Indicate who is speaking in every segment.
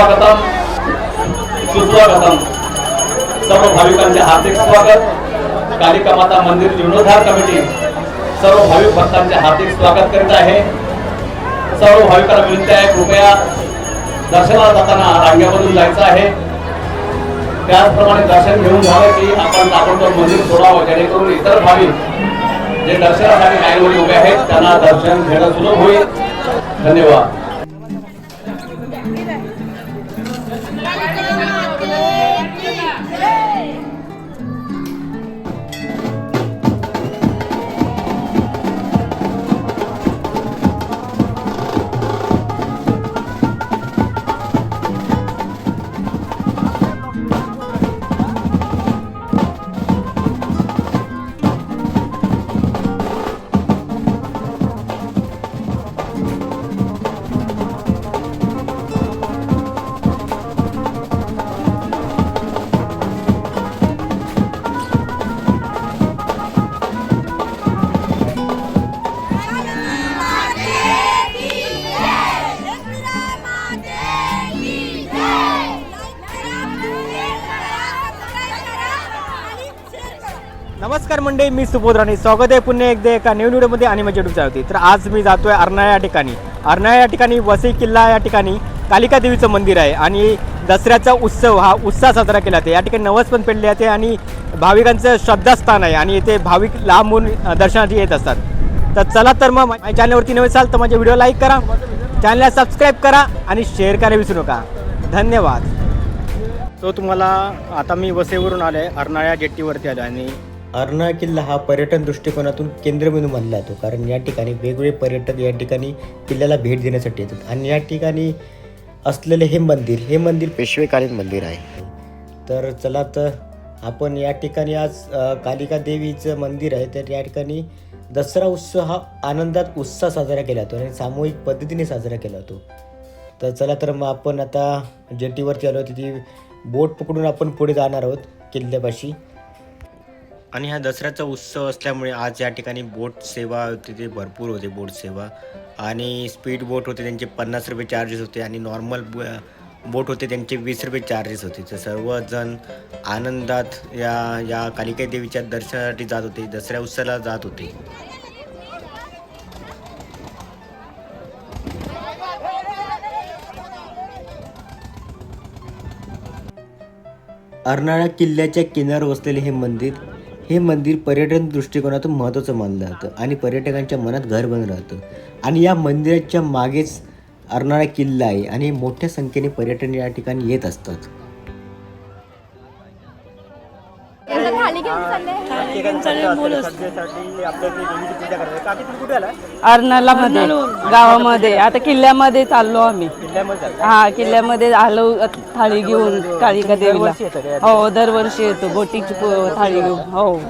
Speaker 1: स्वागतम. सुस्वागतम. सर्व भाविकांचे हार्दिक स्वागत. कालिका माता मंदिर जीर्णोद्धार कमिटी सर्व भाविक भक्तांचे हार्दिक स्वागत करीत आहे. सर्व भाविकांना विनंती आहे कृपया दर्शनाला जाताना रांगेमधून जायचं आहे. त्याचप्रमाणे दर्शन घेऊन झालं की आपण ताबडतोब मंदिर सोडावं जेणेकरून इतर भाविक जे दर्शनासाठी लाईनमध्ये उभे आहेत त्यांना दर्शन घेणं सुलभ होईल. धन्यवाद.
Speaker 2: नमस्कार मंडळी मी सुबोध राणे. स्वागत आहे पुन्हा एकदा एका न्यू व्हिडिओमध्ये आणि माझ्या युट्यूब होती तर आज मी जातोय अर्नाळा या ठिकाणी. अर्नाळा या ठिकाणी वसई किल्ला या ठिकाणी कालिका देवीचं मंदिर आहे आणि दसऱ्याचा उत्सव हा उत्साह साजरा केला जाते. या ठिकाणी नवस पण पेडले जाते आणि भाविकांचं श्रद्धास्थान आहे आणि इथे भाविक लांबून दर्शनासाठी येत असतात. तर चला तर मग माझ्या चॅनलवरती नवे असाल तर माझ्या व्हिडिओ लाईक करा चॅनलला सबस्क्राईब करा आणि शेअर करायला विसरू नका. धन्यवाद. तो तुम्हाला आता मी वसईवरून आलो आहे अर्नाळ्या जेट्टीवरती आलो आणि
Speaker 3: अर्नाळा किल्ला हा पर्यटन दृष्टिकोनातून केंद्रबिंदू मानला जातो. कारण या ठिकाणी वेगवेगळे पर्यटक या ठिकाणी किल्ल्याला भेट देण्यासाठी येतात. आणि या ठिकाणी असलेले हे मंदिर हे मंदिर पेशवेकालीन मंदिर आहे. तर चला तर आपण या ठिकाणी आज कालिका देवीचं मंदिर आहे. तर या ठिकाणी दसरा उत्सव हा आनंदात उत्साह साजरा केला जातो आणि सामूहिक पद्धतीने साजरा केला जातो. तर चला तर मग आपण आता जेटीवरती आलो तिथे बोट पकडून आपण पुढे जाणार आहोत किल्ल्यापाशी. आणि हा दसऱ्याचा उत्सव असल्यामुळे आज या ठिकाणी बोट सेवा तिथे भरपूर होते बोट सेवा. आणि स्पीड बोट होते त्यांचे पन्नास रुपये चार्जेस होते आणि नॉर्मल बोट होते त्यांचे वीस रुपये चार्जेस होते. तर सर्वजण आनंदात या या कालिका देवीच्या दर्शनासाठी जात होते दसऱ्या उत्सवाला जात होते. अर्नाळा किल्ल्याच्या किनार वसलेले हे मंदिर हे मंदिर पर्यटन दृष्टिकोनातून महत्त्वाचं मानलं जातं आणि पर्यटकांच्या मनात घर बनलं राहतं. आणि या मंदिराच्या मागेच अर्नाळा किल्ला आहे आणि मोठ्या संख्येने पर्यटन या ठिकाणी येत असतात.
Speaker 4: घेऊन चालले
Speaker 5: अर्नाला मध्ये गावामध्ये. आता किल्ल्यामध्ये चाललो आम्ही. हा किल्ल्यामध्ये आलो थाळी घेऊन काळिका देवीला. हो दरवर्षी येतो. बोटीची प- थाळी घेऊन. हो.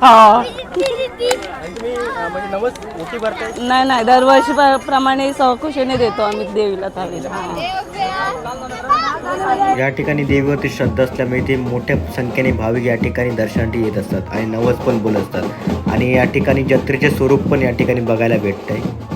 Speaker 5: हा नाही नाही दरवर्षी प्र- प्रमाणे सहकुशीने देतो आम्ही देवीला थालीला
Speaker 3: या ठिकाणी देवीवरती श्रद्धा असल्यामुळे ते मोठ्या संख्येने भाविक या ठिकाणी दर्शनासाठी येत असतात आणि नवस पण बोलत असतात. आणि या ठिकाणी जत्रेचे स्वरूप पण या ठिकाणी बघायला भेटत आहे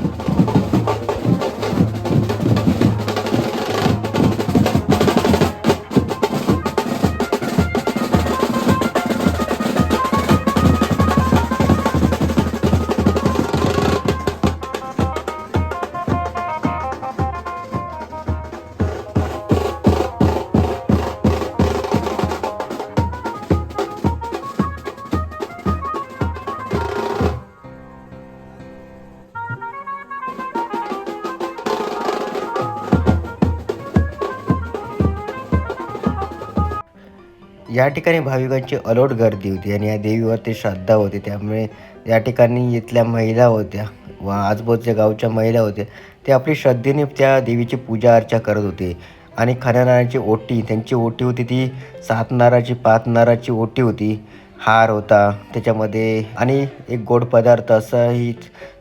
Speaker 3: या ठिकाणी भाविकांची अलोट गर्दी होती आणि या देवीवरती श्रद्धा होती. त्यामुळे या ठिकाणी इथल्या महिला होत्या व आजूबाजूच्या गावच्या महिला होत्या. ते आपली श्रद्धेने त्या देवीची पूजा अर्चा करत होते. आणि खऱ्या ओटी त्यांची ओटी होती ती सात नाराची पाच नाराची ओटी होती. हार होता त्याच्यामध्ये आणि एक गोड पदार्थ असा ही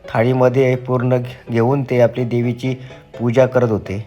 Speaker 3: थाळीमध्ये पूर्ण घेऊन ते आपली देवीची पूजा करत होते.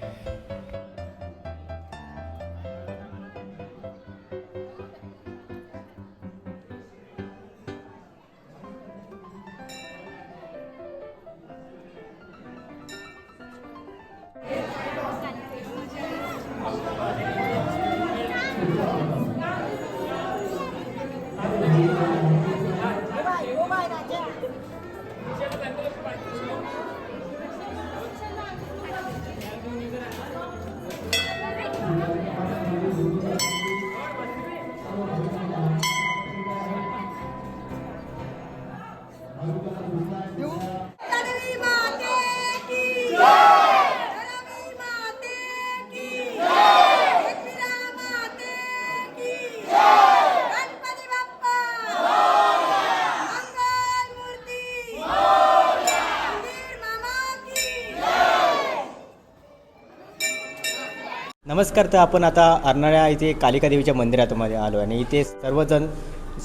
Speaker 2: नमस्कार तर आपण आता अर्नाळ्या इथे कालिका देवीच्या मंदिरातमध्ये आलो आणि इथे सर्वजण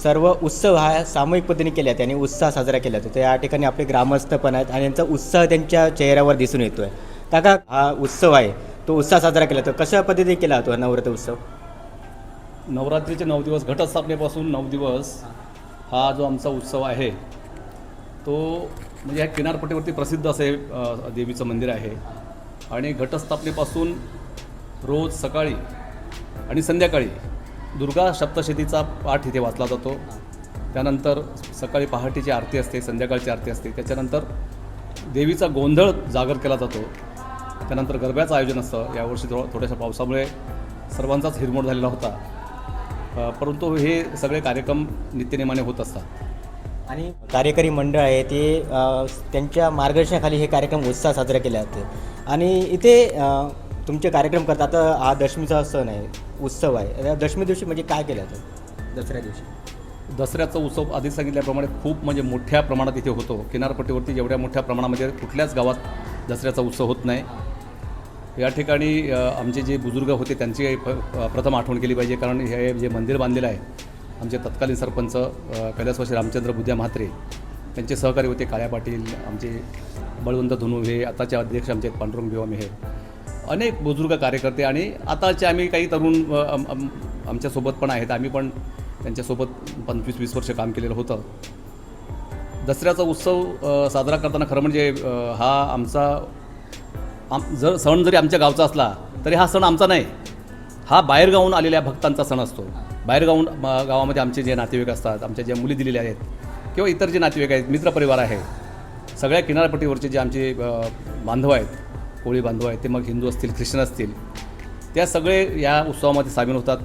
Speaker 2: सर्व उत्सव हा सामूहिक पद्धतीने केला आणि उत्साह साजरा केला जातो. तर या ठिकाणी आपले ग्रामस्थ पण आहेत आणि यांचा उत्साह त्यांच्या चेहऱ्यावर दिसून येतो आहे काका हा उत्सव आहे तो उत्साह साजरा केला जातो. कशा पद्धतीने केला जातो नवरात्र उत्सव?
Speaker 6: नवरात्रीचे नऊ दिवस घटस्थापनेपासून नऊ दिवस हा जो आमचा उत्सव आहे तो म्हणजे ह्या किनारपट्टीवरती प्रसिद्ध असे देवीचं मंदिर आहे. आणि घटस्थापनेपासून रोज सकाळी आणि संध्याकाळी दुर्गा सप्तशतीचा पाठ इथे वाचला जातो. त्यानंतर सकाळी पहाटेची आरती असते संध्याकाळची आरती असते. त्याच्यानंतर देवीचा गोंधळ जागर केला जातो. त्यानंतर गरब्याचं आयोजन असतं. यावर्षी थो थोड्याशा पावसामुळे सर्वांचाच हिरमोड झालेला होता. परंतु हे सगळे कार्यक्रम नित्यनेमाने होत असतात.
Speaker 2: आणि कार्यकारी मंडळ आहे ते त्यांच्या मार्गदर्शनाखाली हे कार्यक्रम उत्साह साजरा केले जाते आणि इथे तुमचे कार्यक्रम करतात आता हा दशमीचा सण आहे उत्सव आहे. या दशमी दिवशी म्हणजे काय केलं जातं? दसऱ्या दिवशी.
Speaker 6: दसऱ्याचा उत्सव आधी सांगितल्याप्रमाणे खूप म्हणजे मोठ्या प्रमाणात इथे होतो. किनारपट्टीवरती जेवढ्या मोठ्या प्रमाणामध्ये कुठल्याच गावात दसऱ्याचा उत्सव होत नाही. या ठिकाणी आमचे जे बुजुर्ग होते त्यांची प- प्रथम आठवण केली पाहिजे. कारण हे जे मंदिर बांधलेलं आहे आमचे तत्कालीन सरपंच कैलासवासी रामचंद्र बुद्ध्या म्हात्रे त्यांचे सहकारी होते काळ्या पाटील आमचे बळवंत धुनू हे आताचे अध्यक्ष आमचे आहेत पांडुरंग भिवामी हे. अनेक बुजुर्ग कार्यकर्ते आणि आताचे आम्ही काही तरुण आमच्यासोबत पण आहेत. आम्ही पण त्यांच्यासोबत पंचवीस वीस वर्ष काम केलेलं होतं. दसऱ्याचा उत्सव साजरा करताना खरं म्हणजे हा आमचा आम जर सण जरी आमच्या गावचा असला तरी हा सण आमचा नाही. हा बाहेरगावून आलेल्या भक्तांचा सण असतो. बाहेरगावून गावामध्ये आमचे जे नातेवाईक असतात आमच्या ज्या मुली दिलेल्या आहेत किंवा इतर जे नातेवाईक आहेत मित्रपरिवार आहे सगळ्या किनारपट्टीवरचे जे आमचे बांधव आहेत कोळी बांधव आहेत ते मग हिंदू असतील ख्रिश्चन असतील त्या सगळे या उत्सवामध्ये सामील होतात.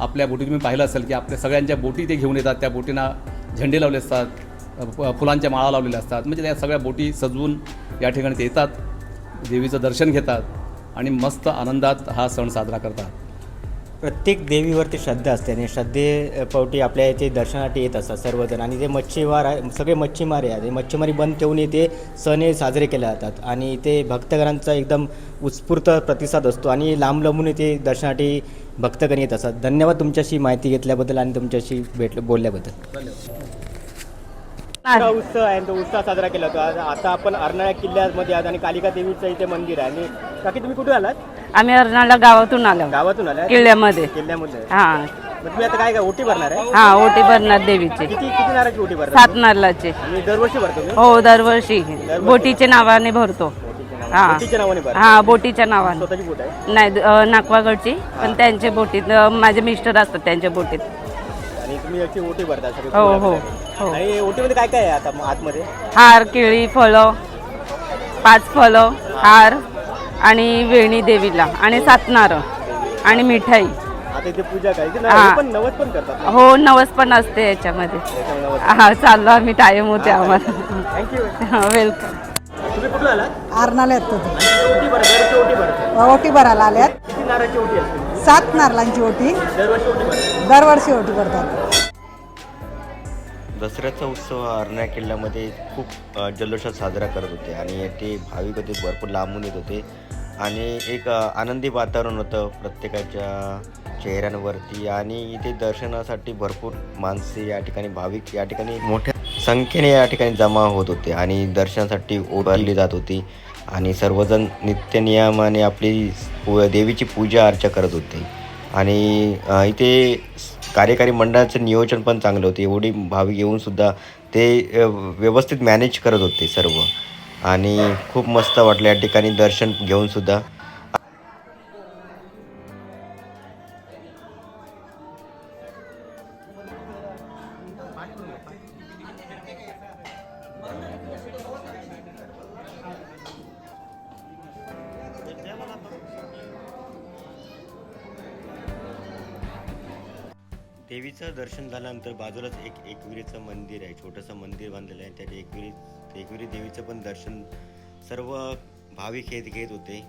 Speaker 6: आपल्या बोटी तुम्ही पाहिलं असेल की आपल्या सगळ्यांच्या बोटी ते घेऊन येतात त्या बोटींना झेंडे लावले असतात फुलांच्या माळा लावलेल्या असतात. म्हणजे त्या सगळ्या बोटी सजवून या ठिकाणी ते येतात देवीचं दर्शन घेतात आणि मस्त आनंदात हा सण साजरा करतात.
Speaker 2: प्रत्येक देवीवरती श्रद्धा असते आणि श्रद्धे पोटी आपल्या इथे दर्शनासाठी येत असतात सर्वजण. आणि ते मच्छीमार आहे सगळे मच्छीमार आहे मच्छीमारी बंद ठेवून इथे सण हे साजरे केले जातात. आणि इथे भक्तगणांचा एकदम उत्स्फूर्त प्रतिसाद असतो आणि लांब लांबून इथे दर्शनासाठी भक्तगण येत असतात. धन्यवाद तुमच्याशी माहिती घेतल्याबद्दल आणि तुमच्याशी भेट बोलल्याबद्दल. उत्सव आहे तो उत्साह साजरा केला होता आता आपण अर्नाळ्या किल्ल्यामध्ये आहात आणि कालिका देवीचं इथे मंदिर आहे. आणि बाकी तुम्ही कुठे आलात?
Speaker 5: आम्ही अर्नाळा गावातून आलो.
Speaker 2: गावातून आलात
Speaker 5: किल्ल्यामध्ये.
Speaker 2: किल्ल्यामध्ये.
Speaker 5: हा.
Speaker 2: मग तुम्ही आता काय काय ओटी भरणार आहे?
Speaker 5: हा ओटी भरणार देवीची.
Speaker 2: किती किती नाराची ओटी भरणार
Speaker 5: सात नारळाची.
Speaker 2: दरवर्षी भरतो मी
Speaker 5: हो दरवर्षी. बोटीच्या नावाने भरतो. हा.
Speaker 2: बोटीच्या नावाने भरतो.
Speaker 5: हा बोटीच्या नावाने.
Speaker 2: स्वतःची बोट आहे?
Speaker 5: नाही अ, नाकवागडची पण त्यांच्या बोटीत अ, माझे मिस्टर असतात त्यांच्या बोटीत.
Speaker 2: आणि तुम्ही याची ओटी भरता सगळे
Speaker 5: हो, हो. हो.
Speaker 2: आणि ओटीमध्ये काय काय आहे आता मग आतमध्ये?
Speaker 5: हार केळी फळं. पाच फळं हार. आणि वेणी देवीला आणि सात नारळ आणि मिठाई.
Speaker 2: आता इथे पूजा करायची ना
Speaker 5: हा.
Speaker 2: हे. पण नवस पण करतात ना.
Speaker 5: हो नवस पण असते याच्यामध्ये.
Speaker 2: त्याच्यामुळे नवस
Speaker 5: हा चाललो आम्ही टाईम होते आम्हाला.
Speaker 2: थँक्यू
Speaker 5: वेलकम
Speaker 2: तुम्ही कुठून आलात?
Speaker 7: आरणाल्यात तो.
Speaker 2: आणि ओटी भर दरवर्षी ओटी भरतो
Speaker 7: ओटी भरायला आल्यात
Speaker 2: किती नाराची ओटी असते?
Speaker 7: सात नारळांची ओटी.
Speaker 2: दरवर्षी ओटी भरतो
Speaker 7: दरवर्षी ओटी भरतात.
Speaker 3: दसऱ्याचा उत्सव अर्ण्या किल्ल्यामध्ये खूप जल्लोषात साजरा करत होते आणि ते भाविक होते भरपूर लांबून येत होते. आणि एक आनंदी वातावरण होतं प्रत्येकाच्या चेहऱ्यांवरती आणि इथे दर्शनासाठी भरपूर माणसे या ठिकाणी भाविक या ठिकाणी मोठ्या संख्येने या ठिकाणी जमा होत होते आणि दर्शनासाठी उभारली जात होती. आणि सर्वजण नित्यनियमाने आपली देवीची पूजा अर्चा करत होते. आणि इथे कार्यकारी मंडळाचं नियोजन पण चांगलं होतं. एवढी भाविक येऊन सुद्धा ते व्यवस्थित मॅनेज करत होते सर्व. आणि खूप मस्त वाटलं या ठिकाणी दर्शन घेऊन देवीचं दर्शन झाल्यानंतर बाजूलाच एक एकविरीचं मंदिर आहे छोटंसं मंदिर बांधलेलं आहे. त्या एकविरी एकविरी देवीचं पण दर्शन सर्व भाविक घेत घेत होते.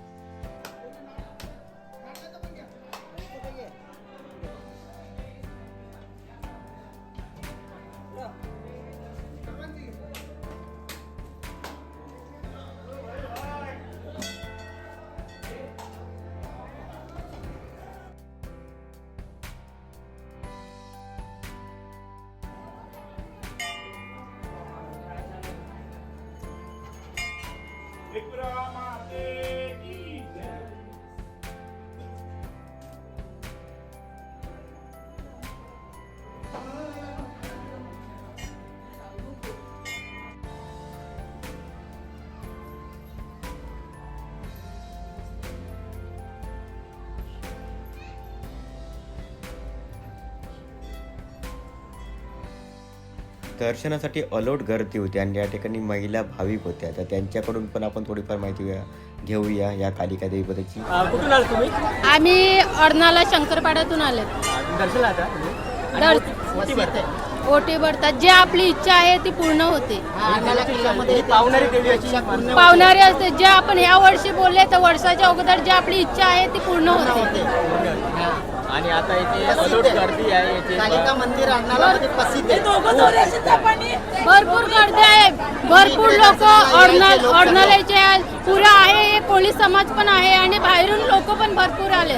Speaker 3: Ikramati. दर्शनासाठी अलोट गर्दी होती आणि या ठिकाणी महिला भाविक होत्या. तर त्यांच्याकडून पण आपण थोडीफार माहिती घेऊया- घेऊया या कालिका देवीबद्दलची.
Speaker 2: कुठून आला तुम्ही?
Speaker 4: आम्ही अर्नाला शंकरपाड्यातून आले
Speaker 2: दर्शनला आता तुम्ही? आणि
Speaker 4: दर-
Speaker 2: ओटी- ओटी भरताय.
Speaker 4: ओटी भरतात. जे आपली इच्छा आहे ती पूर्ण होते.
Speaker 2: ही पावणारी देवी अशी मानली
Speaker 4: पावणारे असते. जे आपण ह्या वर्षी बोलले तर वर्षाच्या अगोदर जी आपली इच्छा आहे ती पूर्ण होते.
Speaker 2: आणि आता इथे गर्दी आहे इथे
Speaker 4: भरपूर गर्दी आहे. भरपूर लोक आहेत. पुरा आहे पोलीस समाज पण आहे आणि बाहेरून लोक पण भरपूर आले.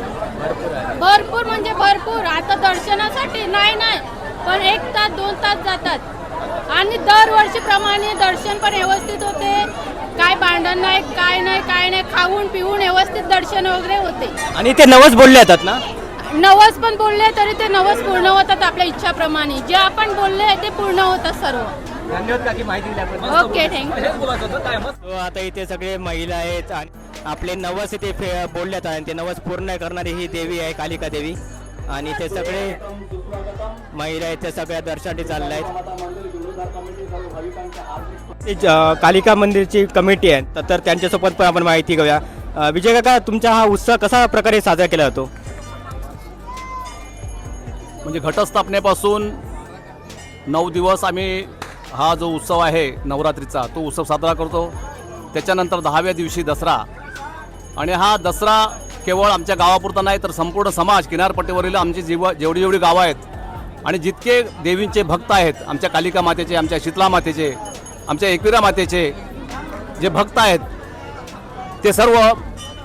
Speaker 4: भरपूर म्हणजे भरपूर. आता दर्शनासाठी नाही नाही. पण एक तास दोन तास जातात. आणि दरवर्षीप्रमाणे दर्शन पण व्यवस्थित होते. काय भांडण नाही काय नाही काय नाही. खाऊन पिऊन व्यवस्थित दर्शन वगैरे होते.
Speaker 2: आणि ते नवस बोलले जातात ना?
Speaker 4: नवस पण बोलले तरी ते नवस पूर्ण होतात आपल्या इच्छाप्रमाणे. जे आपण बोलले ते पूर्ण होतात सर्व.
Speaker 2: धन्यवाद काकी माहिती दिल्याबद्दल.
Speaker 4: ओके थँक्यू
Speaker 2: So, आता इथे सगळे महिला आहेत आणि आपले नवस इथे फे- बोलल्यात आणि ते नवस पूर्ण करणारी ही देवी आहे कालिका देवी. आणि ते सगळे महिला आहेत ते सगळ्या दर्शनासाठी चालल्या आहेत. कालिका मंदिरची कमिटी आहे तर- तर त्यांच्यासोबत पण आपण माहिती घेऊया. अ, विजय काका तुमचा हा उत्सव कसा प्रकारे साजरा केला जातो?
Speaker 6: म्हणजे घटस्थापनेपासून नऊ दिवस आम्ही हा जो उत्सव आहे नवरात्रीचा तो उत्सव साजरा करतो. त्याच्यानंतर दहाव्या दिवशी दसरा. आणि हा दसरा केवळ आमच्या गावापुरता नाही तर संपूर्ण समाज किनारपट्टीवरील आमची जीव जेवढी जेवढी गावं आहेत आणि जितके देवींचे भक्त आहेत आमच्या कालिका मातेचे आमच्या शीतला मातेचे आमच्या एकविरा मातेचे जे भक्त आहेत ते सर्व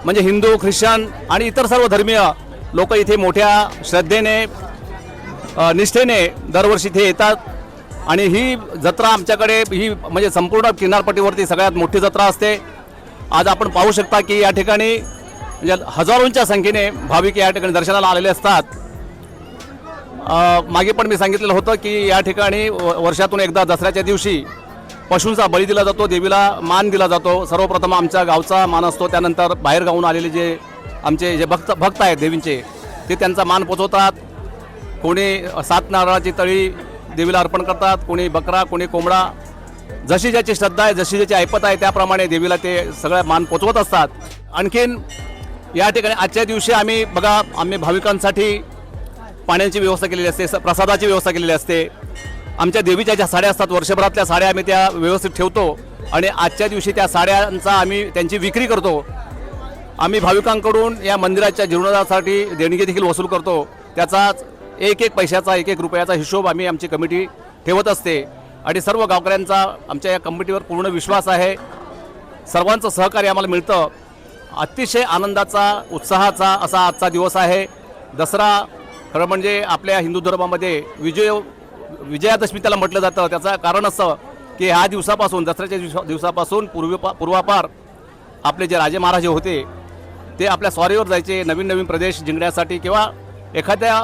Speaker 6: म्हणजे हिंदू ख्रिश्चन आणि इतर सर्व धर्मीय लोक इथे मोठ्या श्रद्धेने निष्ठेने दरवर्षी इथे येतात. आणि ही जत्रा आमच्याकडे ही म्हणजे संपूर्ण किनारपट्टीवरती सगळ्यात मोठी जत्रा असते. आज आपण पाहू शकता की या ठिकाणी म्हणजे हजारोंच्या संख्येने भाविक या ठिकाणी दर्शनाला आलेले असतात. मागे पण मी सांगितलेलं होतं की या ठिकाणी व- वर्षातून एकदा दसऱ्याच्या दिवशी पशूंचा बळी दिला जातो देवीला मान दिला जातो. सर्वप्रथम आमच्या गावचा मान असतो. त्यानंतर बाहेर गावून आलेले जे आमचे जे भक्त भक्त आहेत देवींचे ते त्यांचा मान पोचवतात. कोणी सात नारळाची तळी देवीला अर्पण करतात कोणी बकरा कोणी कोंबडा. जशी ज्याची श्रद्धा आहे जशी ज्याची ऐपत आहे त्याप्रमाणे देवीला ते सगळं मान पोचवत असतात. आणखीन या ठिकाणी आजच्या दिवशी आम्ही बघा आम्ही भाविकांसाठी पाण्याची व्यवस्था केलेली असते स- प्रसादाची व्यवस्था केलेली असते. आमच्या देवीच्या ज्या साड्या असतात वर्षभरातल्या साड्या आम्ही त्या व्यवस्थित ठेवतो आणि आजच्या दिवशी त्या साड्यांचा आम्ही त्यांची विक्री करतो. आम्ही भाविकांकडून या मंदिराच्या जीर्णोद्धारासाठी देणगी देखील वसूल करतो. त्याचाच एक एक पैशाचा एक एक रुपयाचा हिशोब आम्ही आमची कमिटी ठेवत असते. आणि सर्व गावकऱ्यांचा आमच्या या कमिटीवर पूर्ण विश्वास आहे. सर्वांचं सहकार्य आम्हाला मिळतं. अतिशय आनंदाचा उत्साहाचा असा आजचा दिवस आहे. दसरा खरं म्हणजे आपल्या हिंदू धर्मामध्ये विजय विजयादशमी त्याला म्हटलं जातं. त्याचं कारण असं की ह्या दिवसापासून दसऱ्याच्या दिवसा दिवसापासून पूर्वी पूर्वापार आपले जे राजे महाराजे होते ते आपल्या स्वारीवर जायचे नवीन नवीन प्रदेश जिंकण्यासाठी किंवा एखाद्या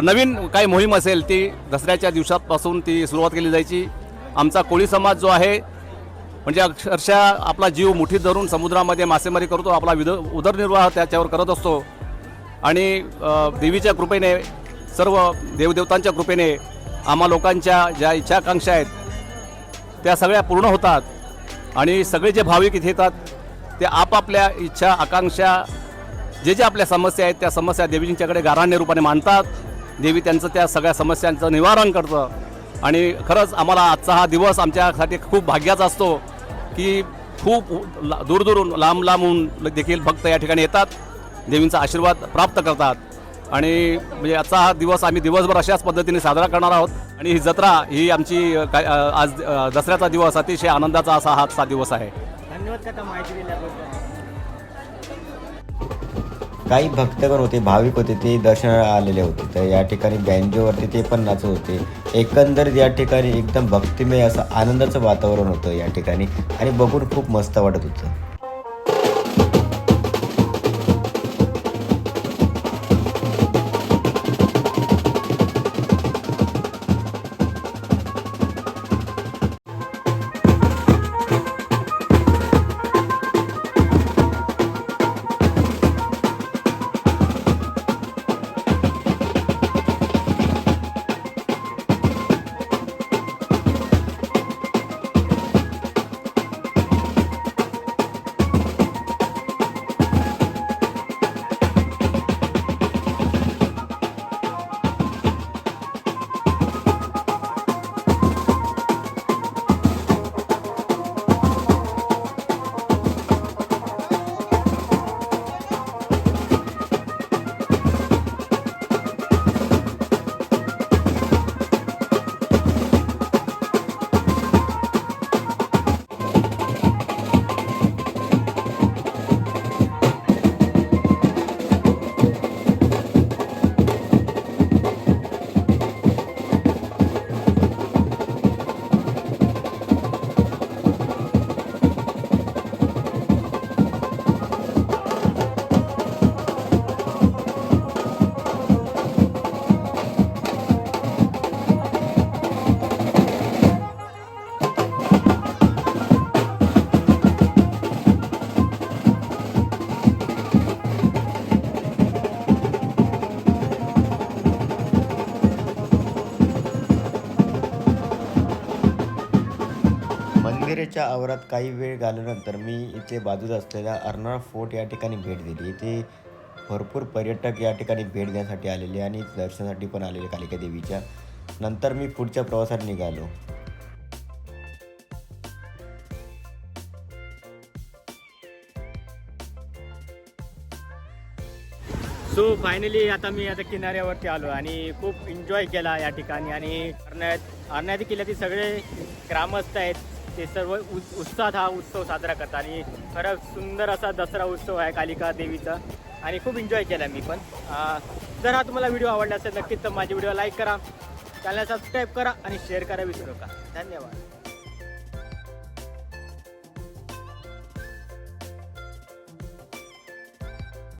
Speaker 6: नवीन काही मोहीम असेल ती दसऱ्याच्या दिवसापासून ती सुरुवात केली जायची. आमचा कोळी समाज जो आहे म्हणजे अक्षरशः आपला जीव मुठीत धरून समुद्रामध्ये मासेमारी करतो आपला विद उदरनिर्वाह त्याच्यावर करत असतो. आणि देवीच्या कृपेने सर्व देवदेवतांच्या कृपेने आम्हा लोकांच्या ज्या इच्छाकांक्षा आहेत त्या सगळ्या पूर्ण होतात. आणि सगळे जे भाविक इथे येतात ते आपापल्या इच्छा आकांक्षा जे जे आपल्या समस्या आहेत त्या समस्या देवीजींच्याकडे गाराण्य रूपाने मांडतात. देवी त्यांचं त्या सगळ्या समस्यांचं निवारण करतं. आणि खरंच आम्हाला आजचा हा दिवस आमच्यासाठी खूप भाग्याचा असतो की खूप दूरदूरून लांब लांबून देखील भक्त या ठिकाणी येतात देवींचा आशीर्वाद प्राप्त करतात. आणि म्हणजे आजचा हा दिवस आम्ही दिवसभर अशाच पद्धतीने साजरा करणार आहोत. आणि ही जत्रा ही आमची काय- आज दसऱ्याचा दिवस अतिशय आनंदाचा असा हा आजचा दिवस आहे.
Speaker 2: धन्यवाद माहिती दिल्याबद्दल?
Speaker 3: काही भक्तगण होते भाविक होते ते दर्शनाला आलेले होते. तर या ठिकाणी बँजोवरती ते पण नाचत होते. एकंदरीत या ठिकाणी एकदम भक्तिमय असं आनंदाचं वातावरण होतं या ठिकाणी. आणि बघून खूप मस्त वाटत होतं. मुंबईच्या आवारात काही वेळ घालवल्यानंतर मी इथे बाजूला असलेल्या अर्नाळा फोर्ट या ठिकाणी भेट दिली. इथे भरपूर पर्यटक या ठिकाणी भेट देण्यासाठी आलेले आणि दर्शनासाठी पण आलेले कालिका देवीच्या. नंतर मी पुढच्या प्रवासात निघालो.
Speaker 2: सो फायनली आता मी आता किनाऱ्यावरती आलो आणि खूप एन्जॉय केला या ठिकाणी आणि अरण्यात अरण्यात किल्ल्यातील सगळे ग्रामस्थ आहेत. ते सर्व उत् उत्साहात हा उत्सव साजरा करतात. आणि खरंच सुंदर असा दसरा उत्सव आहे कालिका देवीचा. आणि खूप एन्जॉय केला मी पण. जर हा तुम्हाला व्हिडिओ आवडला असेल नक्कीच तर माझी व्हिडिओ लाईक करा. चॅनल सबस्क्राईब करा आणि शेअर करा विसरू नका. धन्यवाद.